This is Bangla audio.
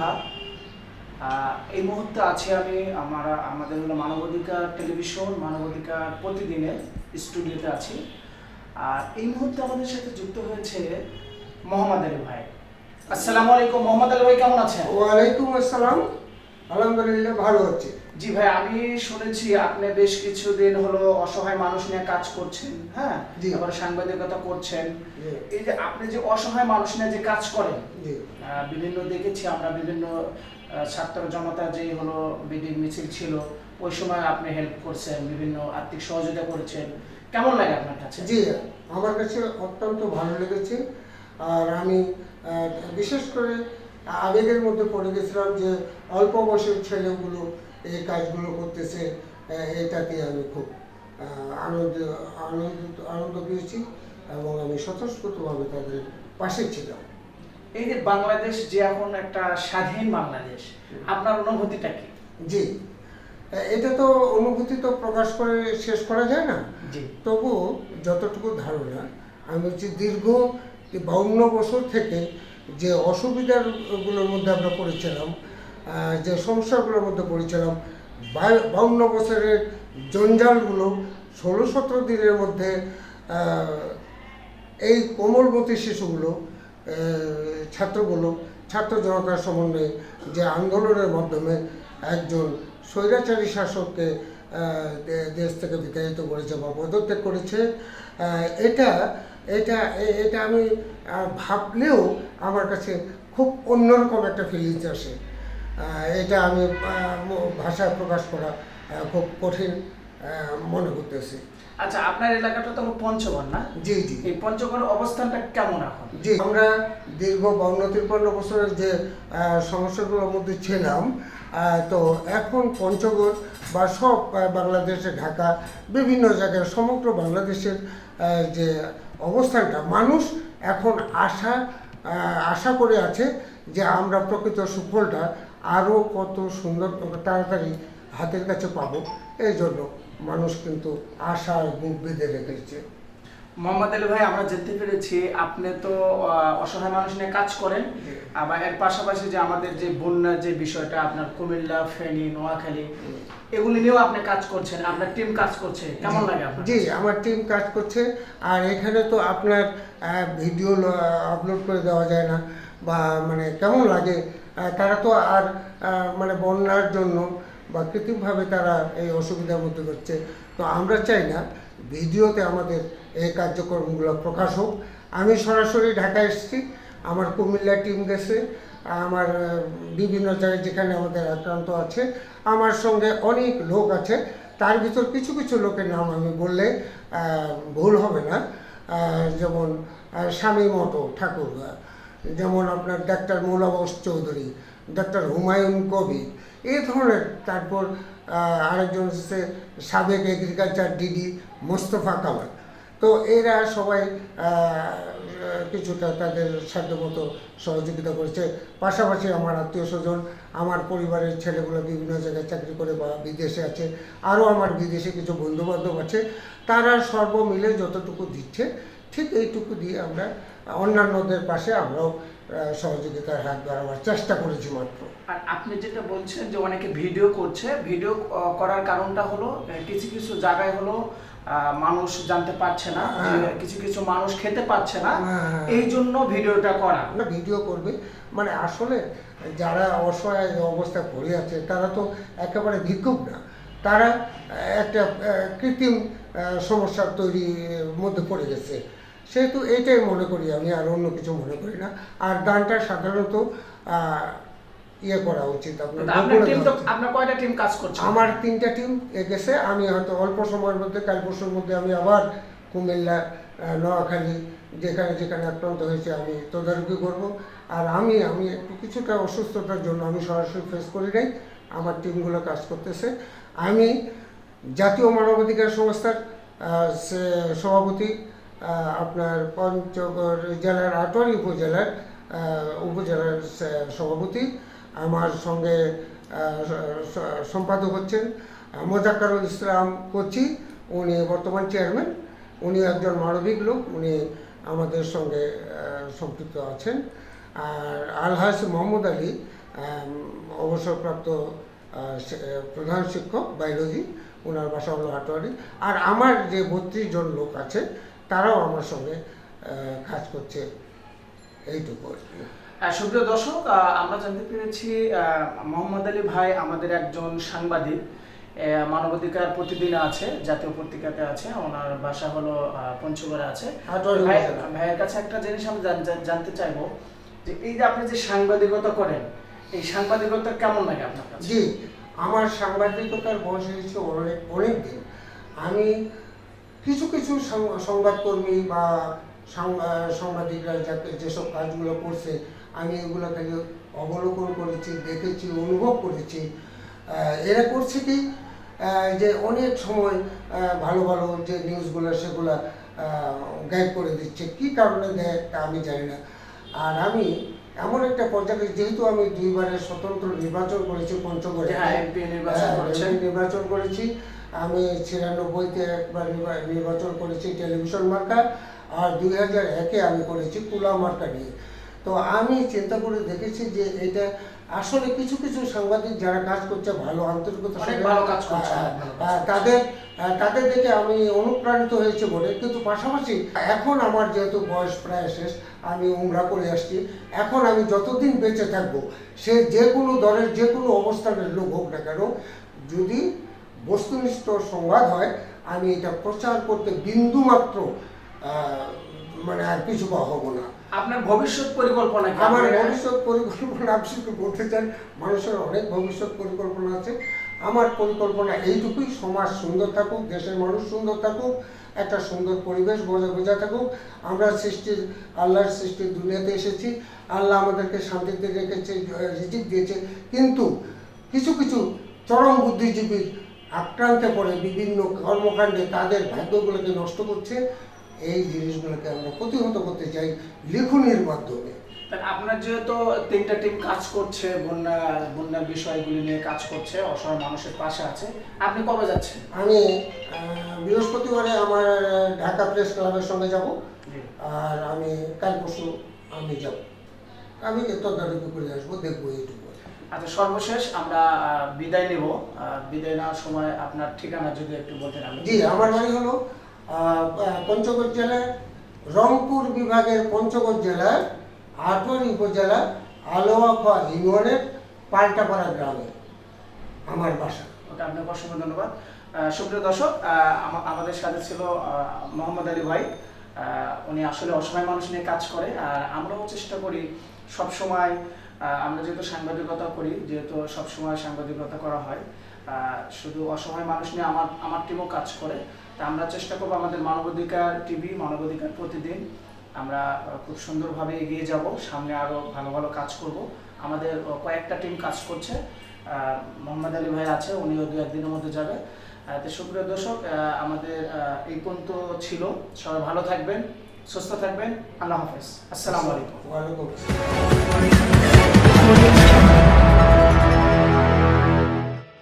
আহ, এই মুহূর্তে আছি আমি আমার আমাদের হলো মানবাধিকার টেলিভিশন মানবাধিকার প্রতিদিনের স্টুডিওতে আছি। আর এই মুহূর্তে আমাদের সাথে যুক্ত হয়েছে মোহাম্মদ আলী ভাই। আসসালামু আলাইকুম মোহাম্মদ আলী ভাই কেমন আছেন? ওয়ালাইকুম আসসালাম। আলহামদুলিল্লাহ ভালো হচ্ছে। জি ভাই আমি শুনেছি আপনি বেশ কিছুদিন হলো অসহায় মানুষ নিয়ে কাজ করছেন হ্যাঁ? জি। তারপরে সাংবাদিকতা করছেন। এই যে আপনি যে অসহায় মানুষ নিয়ে যে কাজ করেন বিভিন্ন দেখেছি আমরা বিভিন্ন ছাত্র জনতা যে হলো মিটিং মিছিল ছিল ওই সময় আপনি হেল্প করছেন বিভিন্ন আর্থিক সহযোগিতা করেছেন। কেমন লাগে আপনার কাছে? জি আমার কাছে অত্যন্ত ভালো লেগেছে। আর আমি বিশেষ করে আবেগের মধ্যে পড়ে গেছিলাম যে অল্প বয়সের ছেলেগুলো এই কাজগুলো করতেছে এটাতে আমি খুব আনন্দ আনন্দিত আনন্দ পেয়েছি এবং আমি স্বতঃস্ফূর্তভাবে তাদের পাশে ছিলাম। এই যে বাংলাদেশ যে এখন একটা স্বাধীন বাংলাদেশ আপনার অনুভূতিটা কি? জি। এটা তো অনুভূতি তো প্রকাশ করে শেষ করা যায় না। জি। তবু যতটুকু ধারণা আমি যে দীর্ঘ বাউন্ন বছর থেকে যে অসুবিধাগুলোর মধ্যে আমরা পড়েছিলাম যে সমস্যাগুলোর মধ্যে পড়েছিলাম বাউন্ন বছরের জঞ্জালগুলো ষোলো সতেরো দিনের মধ্যে এই কোমলমতি শিশুগুলো ছাত্রগুলো, ছাত্র জনতার সমন্বয়ে যে আন্দোলনের মাধ্যমে একজন স্বৈরাচারী শাসককে দেশ থেকে বিতাড়িত করেছে বা পদত্যাগ করেছে এটা এটা এটা আমি ভাবলেও আমার কাছে খুব অন্যরকম একটা ফিলিংস আসে। এটা আমি ভাষায় প্রকাশ করা খুব কঠিন মনে করতেছি। আচ্ছা আপনার এলাকাটা তো পঞ্চগড় না? জি জি। এই পঞ্চগড়ের অবস্থানটা কেমন এখন? জি আমরা দীর্ঘ বাউন্ন তিপ্পান্ন বছরের যে সমস্যাগুলোর মধ্যে ছিলাম তো এখন পঞ্চগড় বা সব বাংলাদেশে ঢাকা বিভিন্ন জায়গায় সমগ্র বাংলাদেশের যে অবস্থানটা। মানুষ এখন আশা আশা করে আছে যে আমরা প্রকৃত সুফলটা আরও কত সুন্দর তাড়াতাড়ি হাতের কাছে পাবো। এই জন্য মানুষ কিন্তু আশার বুক বেঁধে রেখেছে। মোহাম্মদ আলী ভাই আমরা জানতে পেরেছি আপনি তো অসহায় মানুষ নিয়ে কাজ করেন। আবার এর পাশাপাশি যে আমাদের যে বন্যার যে বিষয়টা আপনার কুমিল্লা ফেনী নোয়াখালী এগুলি নিয়েও আপনি কাজ করছেন আপনার টিম কাজ করছে কেমন লাগে আপনার? জি আমার টিম কাজ করছে। আর এখানে তো আপনার ভিডিও আপলোড করে দেওয়া যায় না। বা মানে কেমন লাগে? তারা তো আর মানে বন্যার জন্য বা কৃত্রিমভাবে তারা এই অসুবিধার মধ্যে করছে তো আমরা চাই না ভিডিওতে আমাদের এই কার্যক্রমগুলো প্রকাশ হোক। আমি সরাসরি ঢাকা এসেছি। আমার কুমিল্লা টিম গেছে। আমার বিভিন্ন জায়গায় যেখানে আমাদের আক্রান্ত আছে। আমার সঙ্গে অনেক লোক আছে। তার ভিতর কিছু কিছু লোকের নাম আমি বললে ভুল হবে না। যেমন স্বামী মতো ঠাকুর যেমন আপনার ডাক্তার মৌলাবস চৌধুরী, ডাক্তার হুমায়ুন কবির এই ধরনের, তারপর আরেকজন হচ্ছে সাবেক এগ্রিকালচার ডিডি মোস্তফা কামাল। তো এরা সবাই কিছুটা তাদের সাধ্যমতো সহযোগিতা করেছে। পাশাপাশি আমার আত্মীয় স্বজন, আমার পরিবারের ছেলেগুলো বিভিন্ন জায়গায় চাকরি করে বা বিদেশে আছে, আরও আমার বিদেশে কিছু বন্ধুবান্ধব আছে, তারা সর্বমিলে যতটুকু দিচ্ছে ঠিক এইটুকু দিয়ে আমরা অন্যান্যদের পাশে আমরাও সহযোগিতার হাত বাড়াবার চেষ্টা করেছি মাত্র আর আপনি যেটা বলছেন যে অনেকে ভিডিও করছে ভিডিও করার কারণটা হলো কিছু কিছু জায়গায় হলো মানুষ জানতে পারছে না হ্যাঁ। কিছু কিছু মানুষ খেতে পারছে না হ্যাঁ। এই জন্য ভিডিওটা করা আমরা ভিডিও করবে মানে আসলে যারা অসহায় অবস্থায় পড়ে আছে তারা তো একেবারে ভিক্ষুক না তারা একটা কৃত্রিম সমস্যার তৈরি মধ্যে পড়ে গেছে। সেহেতু এইটাই মনে করি আমি আর অন্য কিছু মনে করি না। আর গানটা সাধারণত ইয়ে করা উচিত। আপনার কয়টা টিম কাজ করছে? আমার তিনটা টিম গেছে আমি হয়তো অল্প সময়ের মধ্যে কাল পরশুর মধ্যে আমি আবার কুমিল্লা নোয়াখালী যেখানে যেখানে আক্রান্ত হয়েছে আমি তদারকি করব। আর আমি আমি একটু কিছুটা অসুস্থতার জন্য আমি সরাসরি ফেস করি নাই। আমার টিমগুলো কাজ করতেছে। আমি জাতীয় মানবাধিকার সংস্থার সভাপতি আপনার পঞ্চগড় জেলার আটোয়ারি উপজেলার উপজেলার সভাপতি, আমার সঙ্গে সম্পাদক হচ্ছেন মোজাক্কারুল ইসলাম কোচি, উনি বর্তমান চেয়ারম্যান, উনি একজন মানবিক লোক, উনি আমাদের সঙ্গে সম্পৃক্ত আছেন। আর আলহাজ মোহাম্মদ আলী অবসরপ্রাপ্ত প্রধান শিক্ষক, বায়োলজি ওনার বাসা হলো হাটোয়ারি। আর আমার যে বত্রিশ জন লোক আছে তারাও আমার সঙ্গে কাজ করছে। এইটুকু আর কি। আহ, সুপ্রিয় দর্শক আমরা জানতে পেরেছি মোহাম্মদ আলী ভাই আমাদের একজন সাংবাদিক। মানবাধিকার প্রতিদিনে আছে জাতীয় পত্রিকাতে আছে ওনার বাসা হলো পঞ্চগড়ে আছে। ভাইয়ের কাছে একটা জিনিস আমি জান- জান- জানতে চাইব যে এই যে আপনি যে সাংবাদিকতা করেন এই সাংবাদিকতা কেমন লাগে আপনার কাছে? জি আমার সাংবাদিকতার বয়স হয়েছে অনেক অনেক দিন। আমি কিছু কিছু সংবাদকর্মী বা সাংবাদিকরা যাতে যেসব কাজগুলো করছে, আমি এগুলো খালি অবলোকন করেছি, দেখেছি, অনুভব করেছি। এরা করছে কি? যে অনেক সময় ভালো ভালো যে নিউজগুলো, সেগুলো গাইড করে দিচ্ছে। কি কারণে দেয় তা আমি জানি না। আর আমি এমন একটা পর্যায়ে যেহেতু আমি দুইবারের স্বতন্ত্র নির্বাচন করেছি পঞ্চগড়ে। হ্যাঁ, হ্যাঁ, নির্বাচন করেছি। আমি ছিয়ানব্বইতে একবার নির্বাচন করেছি টেলিভিশন মার্কা আর দুই হাজার একে আমি করেছি কুলা মার্কা নিয়ে। তো আমি চিন্তা করে দেখেছি যে এটা আসলে কিছু কিছু সাংবাদিক যারা কাজ করছে ভালো আন্তরিকতা ভালো কাজ করছে, তাদের তাদের দেখে আমি অনুপ্রাণিত হয়েছে বলে কিন্তু পাশাপাশি এখন আমার যেহেতু বয়স প্রায় শেষ আমি উমরা করে আসছি। এখন আমি যতদিন বেঁচে থাকব সে যে কোনো দলের যে কোনো অবস্থানের লোক হোক না কেন যদি বস্তুনিষ্ঠ সংবাদ হয় আমি এটা প্রচার করতে বিন্দুমাত্র আহ, মানে আর কিছু পা হব না। আপনার ভবিষ্যৎ পরিকল্পনা আমার ভবিষ্যৎ পরিকল্পনা আপনি শুধু বলতে চান মানুষের অনেক ভবিষ্যৎ পরিকল্পনা আছে। আমার পরিকল্পনা এইটুকুই সমাজ সুন্দর থাকুক দেশের মানুষ সুন্দর থাকুক একটা সুন্দর পরিবেশ বজায় বজায় থাকুক। আমরা সৃষ্টির আল্লাহর সৃষ্টির দুনিয়াতে এসেছি। আল্লাহ আমাদেরকে শান্তিতে রেখেছে রিজিক দিয়েছে। কিন্তু কিছু কিছু চরম বুদ্ধিজীবীর আক্রান্তে পড়ে বিভিন্ন কর্মকাণ্ডে তাদের ভাগ্যগুলোকে নষ্ট করছে। এই জিনিসগুলোকে আমরা প্রতিহত করতে চাই লিখনির মাধ্যমে। আপনার যেহেতু তিনটা টিম কাজ করছে বন্যা বন্যার বিষয়গুলি নিয়ে কাজ করছে অসহায় মানুষের পাশে আছে আপনি কবে যাচ্ছেন? আমি বৃহস্পতিবারে আমার ঢাকা প্রেস ক্লাবের সঙ্গে যাব আর আমি কাল পরশু আমি যাব। আমি তদারকি করে আসব দেখব এইটুকু। আচ্ছা সর্বশেষ আমরা বিদায় নেব। বিদায় নেওয়ার সময় আপনার ঠিকানা যদি একটু বলতেন আমি। জি আমার বাড়ি হলো পঞ্চগড় জেলার রংপুর বিভাগের পঞ্চগড় জেলার আটোয়ারি উপজেলা আলোয়াফা ইউনিয়নের পাল্টাপাড়া গ্রামে, আমার বাসা। ওকে, আপনাকে অসংখ্য ধন্যবাদ। সুপ্রিয় দর্শক আমাদের সাথে ছিল মোহাম্মদ আলী ভাই। উনি আসলে অসহায় মানুষ নিয়ে কাজ করে, আর আমরাও চেষ্টা করি সব সময় আমরা যেহেতু সাংবাদিকতা করি, যেহেতু সব সময় সাংবাদিকতা করা হয় শুধু অসহায় মানুষ নিয়ে আমার আমার টিমও কাজ করে, তা আমরা চেষ্টা করব আমাদের মানবাধিকার টিভি মানবাধিকার প্রতিদিন আমরা খুব সুন্দরভাবে এগিয়ে যাব, সামনে আরও ভালো ভালো কাজ করব। আমাদের কয়েকটা টিম কাজ করছে মোহাম্মদ আলী ভাই আছে, উনিও দু একদিনের মধ্যে যাবে। তো সুপ্রিয় দর্শক আমাদের এই পর্যন্ত ছিল। সবাই ভালো থাকবেন, সুস্থ থাকবেন। আল্লাহ হাফেজ। আসসালামু আলাইকুম। ওয়ালাইকুম